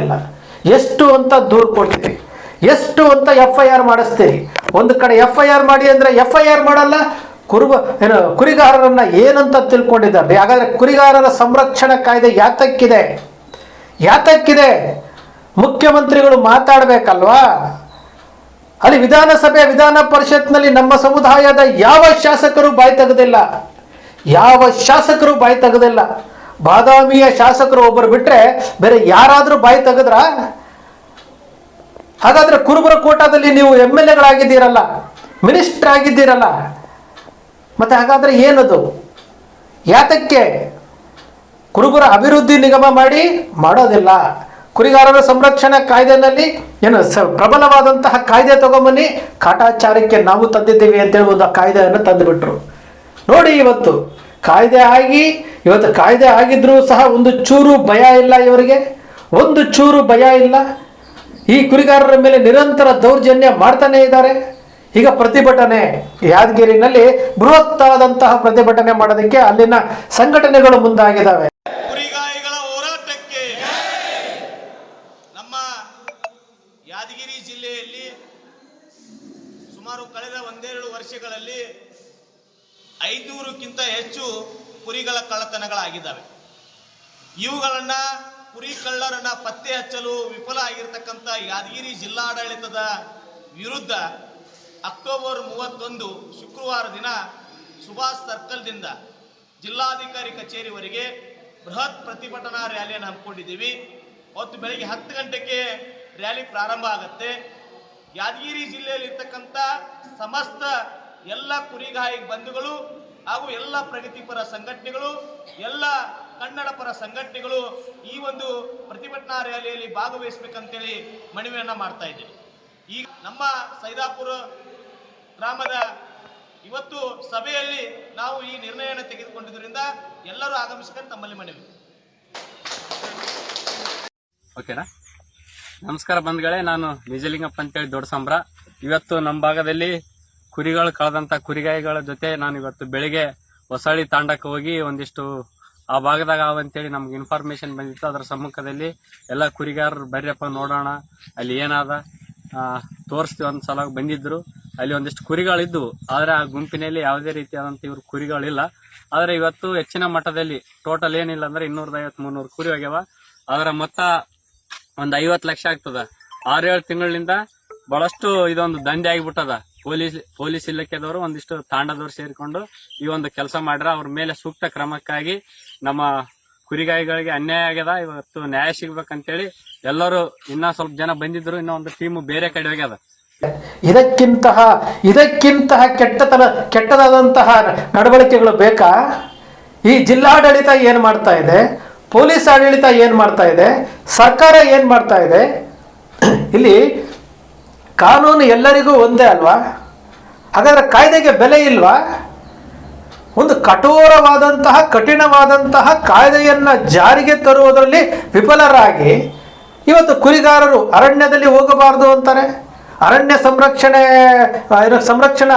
ಇಲ್ಲ. ಎಷ್ಟು ಅಂತ ದೂರು ಕೊಡ್ತೀರಿ? ಎಷ್ಟು ಅಂತ ಎಫ್ ಐ ಆರ್ ಮಾಡಿಸ್ತೀರಿ? ಒಂದು ಕಡೆ ಎಫ್ ಐ ಆರ್ ಮಾಡಿ ಅಂದ್ರೆ ಎಫ್ ಐ ಆರ್ ಮಾಡಲ್ಲ, ಕುರುಬ, ಏನು, ಕುರಿಗಾರರನ್ನ ಏನಂತ ತಿಳ್ಕೊಂಡಿದ್ದಾರೆ? ಹಾಗಾದ್ರೆ ಕುರಿಗಾರರ ಸಂರಕ್ಷಣಾ ಕಾಯ್ದೆ ಯಾತಕ್ಕಿದೆ? ಯಾತಕ್ಕಿದೆ? ಮುಖ್ಯಮಂತ್ರಿಗಳು ಮಾತಾಡಬೇಕಲ್ವಾ? ಅಲ್ಲಿ ವಿಧಾನಸಭೆ, ವಿಧಾನ ಪರಿಷತ್ನಲ್ಲಿ ನಮ್ಮ ಸಮುದಾಯದ ಯಾವ ಶಾಸಕರು ಬಾಯಿ ತೆಗೆದಿಲ್ಲ? ಯಾವ ಶಾಸಕರು ಬಾಯಿ ತೆಗೆದಿಲ್ಲ? ಬಾದಾಮಿಯ ಶಾಸಕರು ಒಬ್ಬರು ಬಿಟ್ರೆ ಬೇರೆ ಯಾರಾದರೂ ಬಾಯಿ ತೆಗೆದ್ರ? ಹಾಗಾದ್ರೆ ಕುರುಬರ ಕೋಟಾದಲ್ಲಿ ನೀವು ಎಂ ಎಲ್ ಎಗಳಾಗಿದ್ದೀರಲ್ಲ ಮಿನಿಸ್ಟರ್ ಆಗಿದ್ದೀರಲ್ಲ, ಮತ್ತೆ ಹಾಗಾದ್ರೆ ಏನದು? ಯಾತಕ್ಕೆ ಕುರುಬರ ಅಭಿವೃದ್ಧಿ ನಿಗಮ ಮಾಡಿ ಮಾಡೋದಿಲ್ಲ? ಕುರಿಗಾರರ ಸಂರಕ್ಷಣಾ ಕಾಯ್ದೆನಲ್ಲಿ ಏನು ಸ ಪ್ರಬಲವಾದಂತಹ ಕಾಯ್ದೆ ತಗೊಂಬನ್ನಿ, ಕಾಟಾಚಾರಕ್ಕೆ ನಾವು ತಂದಿದ್ದೀವಿ ಅಂತೇಳಿ ಒಂದು ಕಾಯ್ದೆಯನ್ನು ತಂದುಬಿಟ್ರು. ನೋಡಿ ಇವತ್ತು ಕಾಯ್ದೆ ಆಗಿ, ಇವತ್ತು ಕಾಯ್ದೆ ಆಗಿದ್ರೂ ಸಹ ಒಂದು ಚೂರು ಭಯ ಇಲ್ಲ ಇವರಿಗೆ. ಒಂದು ಚೂರು ಭಯ ಇಲ್ಲ. ಈ ಕುರಿಗಾರರ ಮೇಲೆ ನಿರಂತರ ದೌರ್ಜನ್ಯ ಮಾಡ್ತಾನೆ ಇದ್ದಾರೆ. ಈಗ ಪ್ರತಿಭಟನೆ ಯಾದಗಿರಿನಲ್ಲಿ ಬೃಹತ್ತಾದಂತಹ ಪ್ರತಿಭಟನೆ ಮಾಡೋದಕ್ಕೆ ಅಲ್ಲಿನ ಸಂಘಟನೆಗಳು ಮುಂದಾಗಿದ್ದಾವೆ. ನಮ್ಮ ಯಾದಗಿರಿ ಜಿಲ್ಲೆಯಲ್ಲಿ ಸುಮಾರು ಕಳೆದ ಒಂದೆರಡು ವರ್ಷಗಳಲ್ಲಿ ಐನೂರಕ್ಕಿಂತ ಹೆಚ್ಚು ಕುರಿಗಳ ಕಳ್ಳತನಗಳಾಗಿದ್ದಾವೆ. ಇವುಗಳನ್ನ ಕುರಿ ಕಳ್ಳರನ್ನ ಪತ್ತೆ ಹಚ್ಚಲು ವಿಫಲ ಆಗಿರ್ತಕ್ಕಂಥ ಯಾದಗಿರಿ ಜಿಲ್ಲಾಡಳಿತದ ವಿರುದ್ಧ ಅಕ್ಟೋಬರ್ ಮೂವತ್ತೊಂದು ಶುಕ್ರವಾರ ದಿನ ಸುಭಾಷ್ ಸರ್ಕಲ್ದಿಂದ ಜಿಲ್ಲಾಧಿಕಾರಿ ಕಚೇರಿವರೆಗೆ ಬೃಹತ್ ಪ್ರತಿಭಟನಾ ರ್ಯಾಲಿಯನ್ನು ಹಮ್ಮಿಕೊಂಡಿದ್ದೀವಿ. ಅವತ್ತು ಬೆಳಗ್ಗೆ ಹತ್ತು ಗಂಟೆಗೆ ರ್ಯಾಲಿ ಪ್ರಾರಂಭ ಆಗುತ್ತೆ. ಯಾದಗಿರಿ ಜಿಲ್ಲೆಯಲ್ಲಿ ಇರ್ತಕ್ಕಂಥ ಸಮಸ್ತ ಎಲ್ಲ ಕುರಿಗಾಯಿ ಬಂಧುಗಳು ಹಾಗೂ ಎಲ್ಲ ಪ್ರಗತಿಪರ ಸಂಘಟನೆಗಳು, ಎಲ್ಲ ಕನ್ನಡ ಪರ ಸಂಘಟನೆಗಳು ಈ ಒಂದು ಪ್ರತಿಭಟನಾ ರ್ಯಾಲಿಯಲ್ಲಿ ಭಾಗವಹಿಸಬೇಕಂತೇಳಿ ಮನವಿಯನ್ನ ಮಾಡ್ತಾ ಇದ್ದೀವಿ. ಈ ನಮ್ಮ ಸೈದಾಪುರ ಗ್ರಾಮದ ಇವತ್ತು ಸಭೆಯಲ್ಲಿ ನಾವು ಈ ನಿರ್ಣಯವನ್ನು ತೆಗೆದುಕೊಂಡಿದ್ದರಿಂದ ಎಲ್ಲರೂ ಆಗಮಿಸ್ಕೊಂಡು ತಮ್ಮಲ್ಲಿ ಮನವಿ. ಓಕೆನಾ? ನಮಸ್ಕಾರ ಬಂಧುಗಳೇ, ನಾನು ನಿಜಲಿಂಗಪ್ಪ ಅಂತೇಳಿ ದೊಡ್ಡ ಸಂಬ್ರ ಇವತ್ತು ನಮ್ಮ ಭಾಗದಲ್ಲಿ ಕುರಿಗಳು ಕಳೆದಂತ ಕುರಿಗಾಯಿಗಳ ಜೊತೆ ನಾನು ಇವತ್ತು ಬೆಳಿಗ್ಗೆ ಹೊಸಳ್ಳಿ ತಾಂಡಕ್ಕೆ ಹೋಗಿ ಒಂದಿಷ್ಟು ಆ ಭಾಗದಾಗ ಅವಂತೇಳಿ ನಮ್ಗೆ ಇನ್ಫಾರ್ಮೇಶನ್ ಬಂದಿತ್ತು. ಅದರ ಸಮ್ಮುಖದಲ್ಲಿ ಎಲ್ಲ ಕುರಿಗಾರರು ಬರ್ರಪ್ಪ ನೋಡೋಣ. ಅಲ್ಲಿ ಏನಾದ? ತೋರಿಸ್ತೀವಿ ಒಂದು ಸಲ ಬಂದಿದ್ರು. ಅಲ್ಲಿ ಒಂದಿಷ್ಟು ಕುರಿಗಳಿದ್ದವು ಆದರೆ ಆ ಗುಂಪಿನಲ್ಲಿ ಯಾವುದೇ ರೀತಿಯಾದಂತ ಇವ್ರ ಕುರಿಗಳಿಲ್ಲ. ಆದರೆ ಇವತ್ತು ಹೆಚ್ಚಿನ ಮಟ್ಟದಲ್ಲಿ ಟೋಟಲ್ ಏನಿಲ್ಲ ಅಂದರೆ ಇನ್ನೂರದ ಐವತ್ ಮುನ್ನೂರು ಕುರಿ ಹೋಗ್ಯಾವ ಅದರ ಮೊತ್ತ ಒಂದು ಐವತ್ತು ಲಕ್ಷ ಆಗ್ತದ. ಆರೇಳು ತಿಂಗಳಿಂದ ಬಹಳಷ್ಟು ಇದೊಂದು ದಂಧೆ ಆಗಿಬಿಟ್ಟದ. ಪೊಲೀಸ್ ಪೊಲೀಸ್ ಇಲಾಖೆದವರು ಒಂದಿಷ್ಟು ತಾಂಡದವರು ಸೇರಿಕೊಂಡು ಈ ಒಂದು ಕೆಲಸ ಮಾಡ್ರ ಅವ್ರ ಮೇಲೆ ಸೂಕ್ತ ಕ್ರಮಕ್ಕಾಗಿ ನಮ್ಮ ಕುರಿಗಾಯಿಗಳಿಗೆ ಅನ್ಯಾಯ ಆಗ್ಯದ, ಇವತ್ತು ನ್ಯಾಯ ಸಿಗ್ಬೇಕಂತೇಳಿ ಎಲ್ಲರೂ ಇನ್ನ ಸ್ವಲ್ಪ ಜನ ಬಂದಿದ್ರು, ಇನ್ನ ಒಂದು ಟೀಮ್ ಬೇರೆ ಕಡೆ ಹೋಗ್ಯದ. ಇದಕ್ಕಿಂತಹ ಇದಕ್ಕಿಂತಹ ಕೆಟ್ಟತನ, ಕೆಟ್ಟದಾದಂತಹ ನಡವಳಿಕೆಗಳು ಬೇಕಾ? ಈ ಜಿಲ್ಲಾಡಳಿತ ಏನು ಮಾಡ್ತಾ ಇದೆ? ಪೊಲೀಸ್ ಆಡಳಿತ ಏನು ಮಾಡ್ತಾ ಇದೆ? ಸರ್ಕಾರ ಏನು ಮಾಡ್ತಾ ಇದೆ? ಇಲ್ಲಿ ಕಾನೂನು ಎಲ್ಲರಿಗೂ ಒಂದೇ ಅಲ್ವಾ? ಹಾಗಾದ್ರೆ ಕಾಯ್ದೆಗೆ ಬೆಲೆ ಇಲ್ವಾ? ಒಂದು ಕಠೋರವಾದಂತಹ, ಕಠಿಣವಾದಂತಹ ಕಾಯ್ದೆಯನ್ನು ಜಾರಿಗೆ ತರುವುದರಲ್ಲಿ ವಿಫಲರಾಗಿ ಇವತ್ತು ಕುರಿಗಾರರು ಅರಣ್ಯದಲ್ಲಿ ಹೋಗಬಾರದು ಅಂತಾರೆ. ಅರಣ್ಯ ಸಂರಕ್ಷಣೆ ಸಂರಕ್ಷಣೆ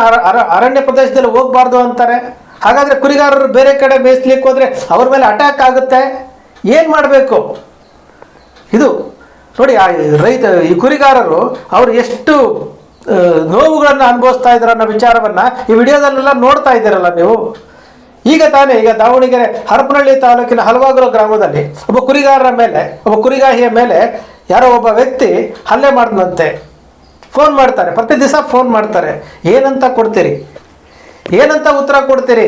ಅರಣ್ಯ ಪ್ರದೇಶದಲ್ಲಿ ಹೋಗಬಾರ್ದು ಅಂತಾರೆ. ಹಾಗಾದ್ರೆ ಕುರಿಗಾರರು ಬೇರೆ ಕಡೆ ಮೇಯಿಸ್ಲಿಕ್ಕೆ ಹೋದ್ರೆ ಅವ್ರ ಮೇಲೆ ಅಟ್ಯಾಕ್ ಆಗುತ್ತೆ. ಏನು ಮಾಡಬೇಕು? ಇದು ನೋಡಿ, ಆ ರೈತ, ಈ ಕುರಿಗಾರರು ಅವರು ಎಷ್ಟು ನೋವುಗಳನ್ನು ಅನುಭವಿಸ್ತಾ ಇದ್ದಾರೆ ಅನ್ನೋ ವಿಚಾರವನ್ನ ಈ ವಿಡಿಯೋದಲ್ಲೆಲ್ಲ ನೋಡ್ತಾ ಇದ್ದೀರಲ್ಲ ನೀವು? ಈಗ ತಾನೇ, ಈಗ ದಾವಣಗೆರೆ, ಹರಪನಹಳ್ಳಿ ತಾಲೂಕಿನ ಹಲವಾಗಲು ಗ್ರಾಮದಲ್ಲಿ ಒಬ್ಬ ಕುರಿಗಾರರ ಮೇಲೆ, ಒಬ್ಬ ಕುರಿಗಾಹಿಯ ಮೇಲೆ ಯಾರೋ ಒಬ್ಬ ವ್ಯಕ್ತಿ ಹಲ್ಲೆ ಮಾಡಿದಂತೆ ಫೋನ್ ಮಾಡ್ತಾರೆ, ಪ್ರತಿ ದಿವಸ ಫೋನ್ ಮಾಡ್ತಾರೆ. ಏನಂತ ಕೊಡ್ತೀರಿ? ಏನಂತ ಉತ್ತರ ಕೊಡ್ತೀರಿ?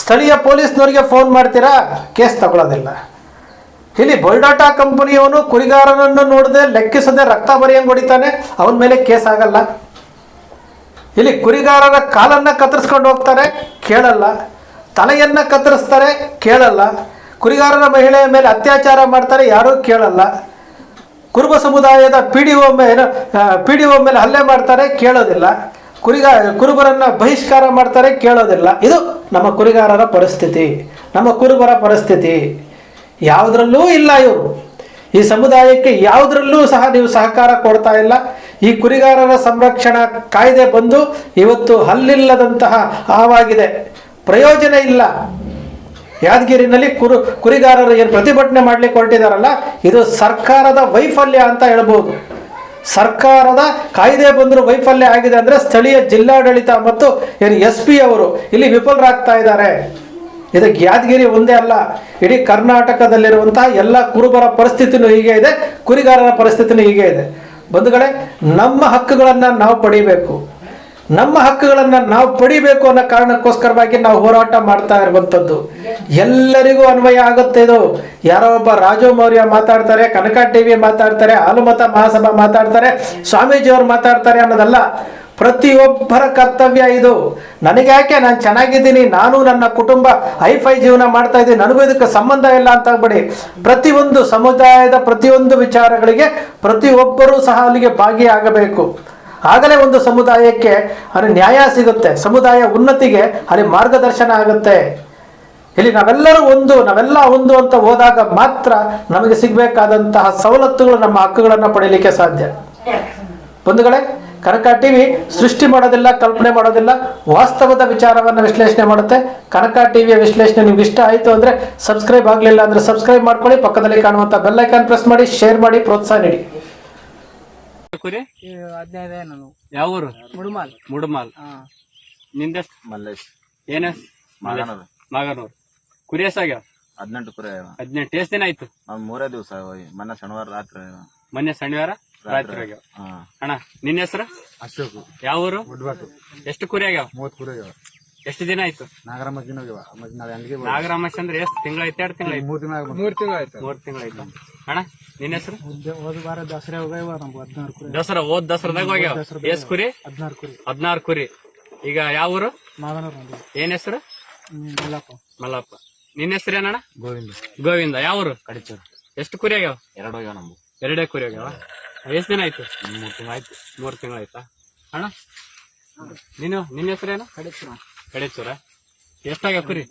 ಸ್ಥಳೀಯ ಪೊಲೀಸ್ನವರಿಗೆ ಫೋನ್ ಮಾಡ್ತೀರಾ? ಕೇಸ್ ತಗೊಳ್ಳೋದಿಲ್ಲ ಇಲ್ಲಿ ಬೊಲ್ಡಾಟಾ ಕಂಪನಿಯವನು ಕುರಿಗಾರನನ್ನು ನೋಡದೆ ಲೆಕ್ಕಿಸದೆ ರಕ್ತ ಬರೆಯಂಗ್ ಹೊಡಿತಾನೆ. ಅವನ ಮೇಲೆ ಕೇಸ್ ಆಗಲ್ಲ. ಇಲ್ಲಿ ಕುರಿಗಾರರ ಕಾಲನ್ನ ಕತ್ತರಿಸ್ಕೊಂಡು ಹೋಗ್ತಾರೆ, ಕೇಳಲ್ಲ. ತಲೆಯನ್ನ ಕತ್ತರಿಸ್ತಾರೆ, ಕೇಳಲ್ಲ. ಕುರಿಗಾರರ ಮಹಿಳೆಯ ಮೇಲೆ ಅತ್ಯಾಚಾರ ಮಾಡ್ತಾರೆ, ಯಾರೂ ಕೇಳಲ್ಲ. ಕುರುಬ ಸಮುದಾಯದ ಪಿ ಡಿ ಒ ಮೇಲೆ ಪಿ ಡಿ ಒ ಮೇಲೆ ಹಲ್ಲೆ ಮಾಡ್ತಾರೆ, ಕೇಳೋದಿಲ್ಲ. ಕುರಿಗ, ಕುರುಬರನ್ನ ಬಹಿಷ್ಕಾರ ಮಾಡ್ತಾರೆ, ಕೇಳೋದಿಲ್ಲ. ಇದು ನಮ್ಮ ಕುರಿಗಾರರ ಪರಿಸ್ಥಿತಿ. ನಮ್ಮ ಕುರುಬರ ಪರಿಸ್ಥಿತಿ. ಯಾವುದ್ರಲ್ಲೂ ಇಲ್ಲ ಇವರು. ಈ ಸಮುದಾಯಕ್ಕೆ ಯಾವುದ್ರಲ್ಲೂ ಸಹ ನೀವು ಸಹಕಾರ ಕೊಡ್ತಾ ಇಲ್ಲ. ಈ ಕುರಿಗಾರರ ಸಂರಕ್ಷಣಾ ಕಾಯ್ದೆ ಬಂದು ಇವತ್ತು ಹಲ್ಲಿಲ್ಲದಂತಹ ಹಾವಾಗಿದೆ. ಪ್ರಯೋಜನ ಇಲ್ಲ. ಯಾದಗಿರಿನಲ್ಲಿ ಕುರು, ಕುರಿಗಾರರು ಏನು ಪ್ರತಿಭಟನೆ ಮಾಡ್ಲಿಕ್ಕೆ ಹೊರಟಿದಾರಲ್ಲ, ಇದು ಸರ್ಕಾರದ ವೈಫಲ್ಯ ಅಂತ ಹೇಳ್ಬೋದು. ಸರ್ಕಾರದ ಕಾಯ್ದೆ ಬಂದರೂ ವೈಫಲ್ಯ ಆಗಿದೆ ಅಂದರೆ ಸ್ಥಳೀಯ ಜಿಲ್ಲಾಡಳಿತ ಮತ್ತು ಏನು ಎಸ್ ಪಿ ಅವರು ಇಲ್ಲಿ ವಿಫಲರಾಗ್ತಾ ಇದ್ದಾರೆ. ಇದಕ್ಕೆ ಯಾದಗಿರಿ ಒಂದೇ ಅಲ್ಲ, ಇಡೀ ಕರ್ನಾಟಕದಲ್ಲಿರುವಂತಹ ಎಲ್ಲ ಕುರುಬರ ಪರಿಸ್ಥಿತಿನೂ ಹೀಗೆ ಇದೆ, ಕುರಿಗಾರರ ಪರಿಸ್ಥಿತಿನೂ ಹೀಗೆ ಇದೆ. ಬಂಧುಗಳೇ, ನಮ್ಮ ಹಕ್ಕುಗಳನ್ನು ನಾವು ಪಡಿಬೇಕು. ನಮ್ಮ ಹಕ್ಕುಗಳನ್ನು ನಾವು ಪಡಿಬೇಕು ಅನ್ನೋ ಕಾರಣಕ್ಕೋಸ್ಕರವಾಗಿ ನಾವು ಹೋರಾಟ ಮಾಡ್ತಾ ಇರುವಂಥದ್ದು. ಎಲ್ಲರಿಗೂ ಅನ್ವಯ ಆಗುತ್ತೆ ಇದು. ಯಾರೋ ಒಬ್ಬ ರಾಜು ಮೌರ್ಯ ಮಾತಾಡ್ತಾರೆ, ಕನಕ ಟಿವಿ ಮಾತಾಡ್ತಾರೆ, ಹಾಲುಮತ ಮಹಾಸಭಾ ಮಾತಾಡ್ತಾರೆ, ಸ್ವಾಮೀಜಿಯವರು ಮಾತಾಡ್ತಾರೆ ಅನ್ನೋದಲ್ಲ. ಪ್ರತಿಯೊಬ್ಬರ ಕರ್ತವ್ಯ ಇದು. ನನಗ್ಯಾಕೆ ನಾನು ಚೆನ್ನಾಗಿದ್ದೀನಿ? ನಾನು ನನ್ನ ಕುಟುಂಬ ಹೈಫೈ ಜೀವನ ಮಾಡ್ತಾ ಇದ್ದೀನಿ. ನನಗೂ ಇದಕ್ಕೆ ಸಂಬಂಧ ಇಲ್ಲ ಅಂತ ಪ್ರತಿಯೊಂದು ಸಮುದಾಯದ ಪ್ರತಿಯೊಂದು ವಿಚಾರಗಳಿಗೆ ಪ್ರತಿಯೊಬ್ಬರೂ ಸಹ ಅಲ್ಲಿಗೆ ಭಾಗಿಯಾಗಬೇಕು. ಆಗಲೇ ಒಂದು ಸಮುದಾಯಕ್ಕೆ ಅಲ್ಲಿ ನ್ಯಾಯ ಸಿಗುತ್ತೆ. ಸಮುದಾಯ ಉನ್ನತಿಗೆ ಅಲ್ಲಿ ಮಾರ್ಗದರ್ಶನ ಆಗುತ್ತೆ. ಇಲ್ಲಿ ನಾವೆಲ್ಲರೂ ಒಂದು, ನಾವೆಲ್ಲ ಒಂದು ಅಂತ ಹೋದಾಗ ಮಾತ್ರ ನಮಗೆ ಸಿಗಬೇಕಾದಂತಹ ಸವಲತ್ತುಗಳು ನಮ್ಮ ಹಕ್ಕುಗಳನ್ನು ಪಡೆಯಲಿಕ್ಕೆ ಸಾಧ್ಯ. ಬಂಧುಗಳೇ ಕನಕ ಟಿವಿ ಸೃಷ್ಟಿ ಮಾಡೋದಿಲ್ಲ ಕಲ್ಪನೆ ಮಾಡೋದಿಲ್ಲ ವಾಸ್ತವದ ವಿಚಾರವನ್ನು ವಿಶ್ಲೇಷಣೆ ಮಾಡುತ್ತೆ. ಕನಕ ಟಿವಿಯ ವಿಶ್ಲೇಷಣೆ ನಿಮ್ಗೆ ಇಷ್ಟ ಆಯಿತು ಅಂದರೆ ಸಬ್ಸ್ಕ್ರೈಬ್ ಆಗಲಿಲ್ಲ ಅಂದರೆ ಸಬ್ಸ್ಕ್ರೈಬ್ ಮಾಡ್ಕೊಳ್ಳಿ ಪಕ್ಕದಲ್ಲಿ ಕಾಣುವಂಥ ಐಕಾನ್ ಪ್ರೆಸ್ ಮಾಡಿ ಶೇರ್ ಮಾಡಿ ಪ್ರೋತ್ಸಾಹ ನೀಡಿ. ಕುರಿ? ಹದಿನೈದು ನಾನು ಯಾವ ಊರು ಮುಡುಮಾಲ್. ಮುಡುಮಾಲ್. ನಿಂದೆಷ್ಟು? ಮಲ್ಲೇಶ್. ಏನೆಸ್ ಮಾಗನೂರು. ಮಾಗನೂರು. ಕುರಿ ಎಷ್ಟಾಗ್ಯಾವ ಹದಿನೆಂಟು ಕುರಿ ಹದಿನೆಂಟು. ಎಷ್ಟು ದಿನ ಆಯ್ತು? ಮೂರೇ ದಿವಸ ಮೊನ್ನೆ ಶನಿವಾರ ರಾತ್ರಿ ಮೊನ್ನೆ ಶನಿವಾರ? ರಾತ್ರಿ ಅಣ್ಣ ನಿನ್ನ ಹೆಸರು? ಅಶೋಕ್. ಯಾವ ಊರು? ಎಷ್ಟು ಕುರಿ ಆಗ್ಯಾವ? ಮೂವತ್ ಕುರಿ ಎಷ್ಟು ದಿನ ಆಯ್ತು? ನಾಗರಾಮ ದಿನ ಹೋಗ್ಯಾವ. ಮತ್ತೆ ನಾಗರಾಮಸ್ ಅಂದ್ರೆ ಎಷ್ಟು ತಿಂಗಳಾಯ್ತು ಎರಡು ತಿಂಗಳ ಮೂರ್ ತಿಂಗಳ ಮೂರ್ ತಿಂಗಳ ಆಯ್ತು. ಮೂರ್ ತಿಂಗಳಾಯ್ತು ಅಣ್ಣ ನಿನ್ನ ಹೆಸರು? ಹೋದ ವಾರ ದಸರಾ ಹೋಗ್ಯಾವ ನಮ್ಗೆ ಹದಿನಾರು ಕುರಿ. ದಸರಾ ಓದ್ ದಸರಾದಾಗ ಹೋಗ್ಯಾವ? ಎಷ್ಟು ಕುರಿ? ಹದಿನಾರು ಕುರಿ. ಹದಿನಾರು ಕುರಿ. ಈಗ ಯಾವ ಊರು? ಮಾದನೂರು ಏನ್ ಹೆಸರು? ಮಲ್ಲಪ್ಪ. ಮಲ್ಲಪ್ಪ. ನಿನ್ನ ಹೆಸರು ಏನಣ್ಣ? ಗೋವಿಂದ. ಗೋವಿಂದ. ಯಾವ ಊರು? ಕಡಿಚೂರು. ಎಷ್ಟು ಕುರಿ ಆಗ್ಯಾವ? ಎರಡು ಹೋಗ್ಯಾವ ನಮ್ಗೆ. ಎರಡೇ ಕುರಿ ಆಗ್ಯಾವ. ಎಷ್ಟ್ ದಿನ ಆಯ್ತು. ಮೂರ್ ತಿಂಗಳು ಆಯ್ತು. ತಿಂಗಳು ಆಯ್ತಾ? ಅಣ್ಣ ನೀನು ನಿನ್ನ ಹೆಸರೇನು ಕಡಿಸ್ರ ಕಡೆಚೂರ ಎಷ್ಟಾಗ್ಯಾವ ಕುರಿ?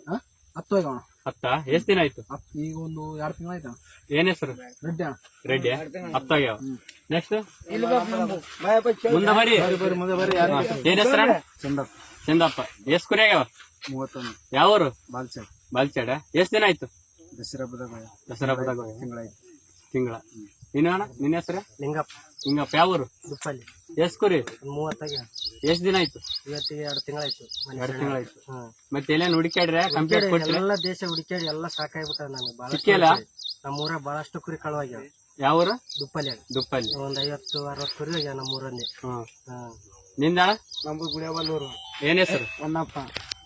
ಹತ್ತು ಹೋಗ್ಯಾವ ಹತ್ತ? ಎಷ್ಟ್ ದಿನ ಆಯ್ತು? ಈಗ ಒಂದು ಎರಡು ತಿಂಗಳು ಆಯ್ತಾ ಏನ್ ಹೆಸರು? ರೆಡ್ಡಿ ರೆಡ್ಡಿ ಹತ್ತಾಗ್ಯಾವ ನೆಕ್ಸ್ಟ್ ಮುಂದೆ ಬರಿ. ಮುಂದೆ ಬರಿ ಏನ್ ಹೆಸರ ಚಂದಪ್ಪ. ಚಂದಪ್ಪ. ಎಷ್ಟ್ ಕುರಿ ಆಗ್ಯಾವ? ಮೂವತ್ತೊಂದು. ಯಾವ ಬಾಲ್ಚಾಡ್ ಬಾಲ್ಚಡ್ ಬಾಲ್ಚಾಡ ಎಷ್ಟ್ ದಿನ ಆಯ್ತು? ದಸರಾ ಹಬ್ಬದಾಗ ದಸರಾ ಹಬ್ಬದಾಗ ತಿಂಗಳ ತಿಂಗಳ. ನೀನು ಅಣ್ಣ? ನಿನ್ನ ಹೆಸರು? ಲಿಂಗಪ್ಪ. ಲಿಂಗಪ್ಪ. ಯಾವ ಊರು ದುಪ್ಪಲ್ಲಿ ಎಷ್ಟ್ ಕುರಿ ಮೂವತ್ತಾಗ ಎಷ್ಟ್ ದಿನ ಆಯ್ತು? ಇವತ್ತಿಗೆ ಎರಡು ತಿಂಗಳಾಯ್ತು. ಎರಡು ತಿಂಗಳಾಯ್ತು. ಮತ್ತೆ ಎಲ್ಲ ಹುಡುಕ್ಯಾಡ್ರೆ? ಕಂಪ್ಲೀಟ್ ಕೊಡ್ತೀರ ಎಲ್ಲ ದೇಶ ಹುಡುಕಾಡಿ ಎಲ್ಲ ಸಾಕಾಗ್ಬಿಟ್ಟ ನನಗೆ ಬಹಳ ಸಿಕ್ಕಿಲ್ಲ ನಮ್ಮೂರ ಬಹಳಷ್ಟು ಕುರಿ ಕಳುವಾಗ್ಯಾವ. ಯಾವ ಊರು ದುಪ್ಪಲ್ಲಿ ದುಪ್ಪಲ್ಲಿ ಒಂದ್ ಐವತ್ತು ಅರವತ್ತು ಕುರಿ ಆಗ್ಯಾವ ನಮ್ಮೂರಲ್ಲಿ. ಹ್ಮ್ ಹ್ಮ್ ನಿಂದಣ ನಮ್ದು ಗುಡಿಯಬಲ್ಲೂರು. ಏನ್ ಹೆಸರು? ಹೊನ್ನಪ್ಪ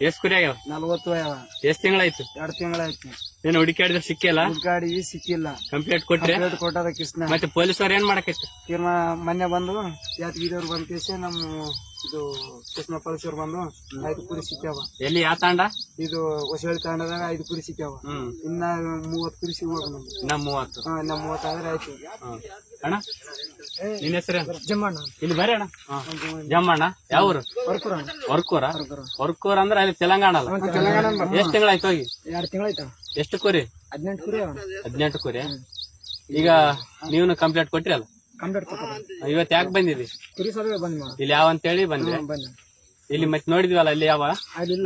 ಎಷ್ಟ್ ಕುರಿ ಆಗ್ಯಾವ? ನಲ್ವತ್ತು ಎಷ್ಟು ಎಷ್ಟ್ ತಿಂಗಳಾಯ್ತು? ಎರಡು ತಿಂಗಳಾಯ್ತು. ಏನ್ ಹುಡುಕಾಡಿದ್ರೆ ಸಿಕ್ಕಿಲ್ಲ? ಹುಡುಕಾಡಿ ಸಿಕ್ಕಿಲ್ಲ. ಕಂಪ್ಲೇಂಟ್ ಕೊಟ್ರೆ? ರೇಟ್ ಕೊಟ್ಟದ ಕೃಷ್ಣ. ಮತ್ತೆ ಪೊಲೀಸರು ಏನ್ ಮಾಡಕೈತಿ? ಕಿರ್ಮ ಮೊನ್ನೆ ಬಂದು ಯಾದಗಿರಿಯವ್ರು ಬಂದ ಕೇಸೆ ನಮ್ಮ ಇದು ಕೃಷ್ಣ ಪೊಲೀಸರು ಬಂದು ಐದು ಕುರಿ ಸಿಕ್ಕಾವ ಎಲ್ಲಿ ಯಾವ ತಾಂಡ? ಇದು ಹೊಸಳಿ ತಾಂಡದಾಗ ಐದು ಕುರಿ ಸಿಕ್ಕವ ಹ್ಮ್. ಇನ್ನ ಮೂವತ್ತು ಕುರಿ ಸಿಗ್ಬೋದು ನಮ್ಗೆ ನಮ್ ಮೂವತ್ತು. ಹಾ ಇನ್ನ ಮೂವತ್ತಾದ್ರೆ ಆಯ್ತು. ಅಣ್ಣ? ನಿನ್ನ ಹೆಸರು? ಜಮ್ಮಣ್ಣ. ಇಲ್ಲಿ ಬರೀ ಅಣ್ಣ. ಜಮ್ಮಣ್ಣ. ಯಾವ ಊರು? ವರ್ಕೂರ ವರ್ಕೂರ ವರ್ಕೂರ್ ಅಂದ್ರೆ ಅಲ್ಲಿ ತೆಲಂಗಾಣ ಎಷ್ಟು ಎಷ್ಟ್ ತಿಂಗಳಾಯ್ತು ಹೋಗಿ? ಎರಡು ತಿಂಗಳಾಯ್ತ ಎಷ್ಟು ಕುರಿ ಹದಿನೆಂಟು ಕುರಿ ಹದಿನೆಂಟು ಕುರಿ ಈಗ ನೀವು ಕಂಪ್ಲೇಂಟ್ ಕೊಟ್ಟಿರಲ್ಲ ಕಂಪ್ಲೀಟ್ ಇವತ್ತು ಯಾಕೆ ಬಂದಿದ್ರಿ ಕುರಿ ಸರ್ವೆ ಬಂದ್ ಇಲ್ಲಿ ಯಾವ ಅಂತೇಳಿ ಬಂದ್ರೆ? ಬಂದ ಇಲ್ಲಿ ಮತ್ತೆ ನೋಡಿದ್ವಲ್ಲ ಅಲ್ಲಿ ಯಾವ? ಅಲ್ಲಿ